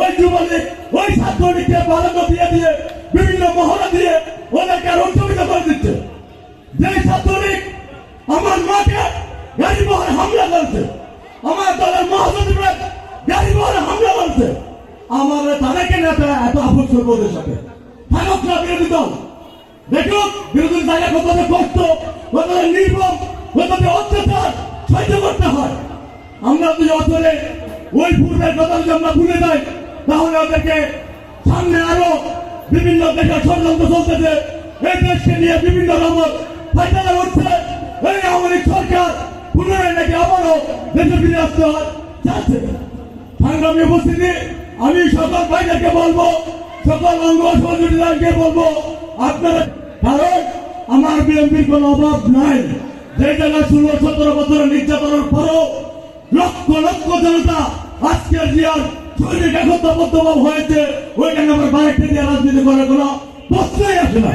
ওই যুবলীগ ওই ছাত্রলীগকে বারান্য দিয়ে দিয়ে বিভিন্ন মহড়া দিয়ে ওদেরকে রঞ্জমিত করে দিচ্ছে। যে ছাত্রলীগ আমার মাকে গাড়ি বহরে হামলা করেছে, আমার দলের মহাসচিবের গাড়ি বহরে হামলা করেছে, আমার তাদেরকে নেতা এত আপন করব ওদের সাথে। থাকুক না বিরোধী দল দেখুন বিরোধী জায়গা কতটা কষ্ট, কতটা নির্মম, কতটা অত্যাচার সহ্য করতে হয়। আমরা যদি অচলে ওই পূর্বের কথা যদি আমরা ভুলে যাই তাহলে ওদেরকে সামনে আরও বিভিন্ন দেশের ষড়যন্ত্র চলতেছে। এই দেশকে নিয়ে বিভিন্ন রকম ফাইটালা উঠছে এই আমাদের সরকার পুনরায় নাকি আবারও দেশে ফিরে আসতে যাচ্ছে। সংগ্রামী উপস্থিতি আমি সকল ভাইদেরকে বলব, সকল অঙ্গ সহযোগীদেরকে বলব, আপনারা কারণ আমার বিএনপির কোনো অভাব নাই। যে জায়গায় ষোলো, সতেরো বছরের নির্যাতনের পরও লক্ষ লক্ষ জনতা আজকের জিয়ার সৈনিক একত্রবদ্ধ হয়েছে ওইখানে আমার বাইরে রাজনীতি করার কোনো প্রশ্নই আসে না।